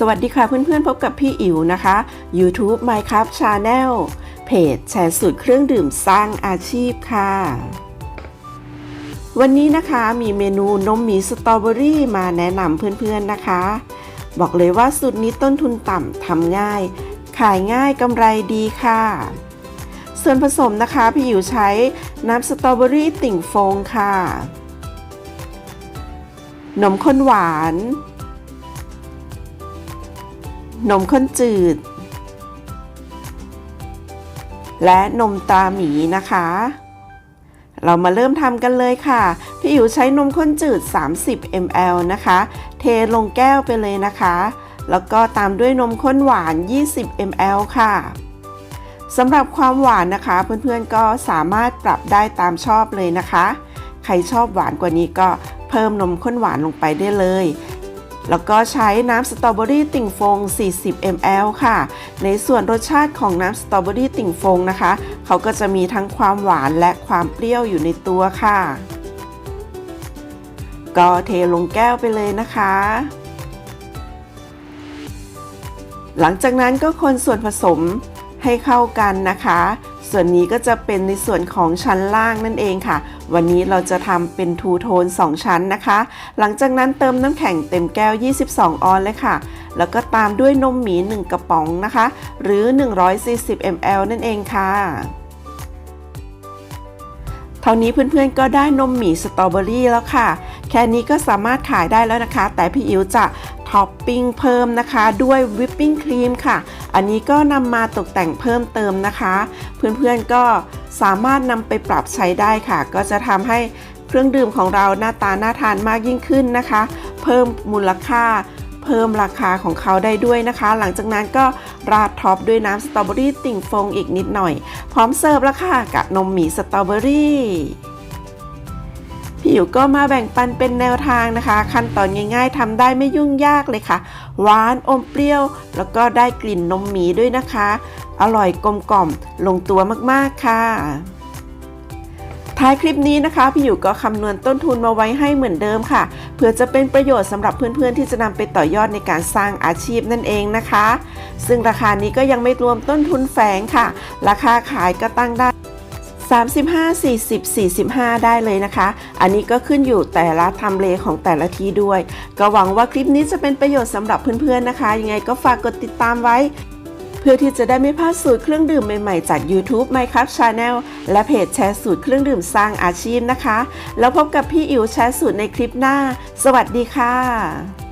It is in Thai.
สวัสดีค่ะเพื่อนๆพบกับพี่อิ๋วนะคะ YouTube Minecraft Channel เพจแชร์สูตรเครื่องดื่มสร้างอาชีพค่ะ วันนี้นะคะมีเมนูนมหมีสตรอเบอรี่มาแนะนำเพื่อนๆนะคะ บอกเลยว่าสูตรนี้ต้นทุนต่ำทำง่าย ขายง่ายกำไรดีค่ะ ส่วนผสมนะคะพี่อิ๋วใช้น้ำสตรอเบอรี่ติ่งฟงค่ะ นมข้นหวาน นมข้นจืด และนมตาหมีนะคะ เรามาเริ่มทำกันเลยค่ะ พี่อิ๋วใช้นมข้นจืด 30 ml นะคะ เทลงแก้วไปเลยนะคะ แล้วก็ตามด้วยนมข้นหวาน 20 ml ค่ะสำหรับความหวานนะคะ เพื่อนๆก็สามารถปรับได้ตามชอบเลยนะคะ ใครชอบหวานกว่านี้ก็เพิ่มนมข้นหวานลงไปได้เลย แล้วก็ใช้น้ำสตรอเบอรี่ติ่งฟง 40 ml ค่ะ ในส่วนรสชาติของน้ำสตรอเบอรี่ติ่งฟงนะคะ เขาก็จะมีทั้งความหวานและความเปรี้ยวอยู่ในตัวค่ะ ก็เทลงแก้วไปเลยนะคะ หลังจากนั้นก็คนส่วนผสม ให้เข้ากันนะคะ ส่วนนี้ก็จะเป็นในส่วนของชั้นล่างนั่นเองค่ะ วันนี้เราจะทำเป็นทูโทน 2 ชั้นนะคะ หลังจากนั้นเติมน้ำแข็งเต็มแก้ว 22 ออนเลยค่ะ แล้วก็ตามด้วยนมหมี 1 กระป๋องนะคะ หรือ 140 ml นั่นเองค่ะเท่านี้เพื่อนๆก็ได้นมหมีสตรอเบอรี่แล้วค่ะ แค่นี้ก็สามารถขายได้แล้วนะคะ แต่พี่อิ๋วจะท็อปปิ้งเพิ่มนะคะ ด้วยวิปปิ้งครีมค่ะ อันนี้ก็นำมาตกแต่งเพิ่มเติมนะคะ เพื่อนๆก็สามารถนำไปปรับใช้ได้ค่ะ ก็จะทำให้เครื่องดื่มของเราหน้าตาน่าทานมากยิ่งขึ้นนะคะ เพิ่มมูลค่า เพิ่มราคาของเขาได้ด้วยนะคะ หลังจากนั้นก็ราดท็อปด้วยน้ำสตรอเบอรี่ติ่งฟงอีกนิดหน่อย พร้อมเสิร์ฟแล้วค่ะกับนมหมีสตรอเบอรี่ พี่อิ๋วก็มาแบ่งปันเป็นแนวทางนะคะ ขั้นตอนง่ายๆทำได้ไม่ยุ่งยากเลยค่ะ หวานอมเปรี้ยว แล้วก็ได้กลิ่นนมหมีด้วยนะคะ อร่อยกลมกล่อมลงตัวมากๆค่ะท้ายคลิปนี้นะคะพี่อยู่ก็คำนวณต้นทุนมาไว้ให้เหมือนเดิมค่ะเพื่อจะเป็นประโยชน์สำหรับเพื่อนๆ ที่จะนำไปต่อยอดในการสร้างอาชีพนั่นเองนะคะ ซึ่งราคานี้ก็ยังไม่รวมต้นทุนแฝงค่ะ ราคาขายก็ตั้งได้ 35 40 45 ได้เลยนะคะ อันนี้ก็ขึ้นอยู่แต่ละทำเลของแต่ละที่ด้วย ก็หวังว่าคลิปนี้จะเป็นประโยชน์สำหรับเพื่อนๆนะคะ ยังไงก็ฝากกดติดตามไว้ เพื่อที่จะได้ไม่พลาดสูตรเครื่องดื่มใหม่ๆจาก YouTube Minecraft Channel และเพจแชร์สูตรเครื่องดื่มสร้างอาชีพนะคะ แล้วพบกับพี่อิ๋วแชร์สูตรในคลิปหน้า สวัสดีค่ะ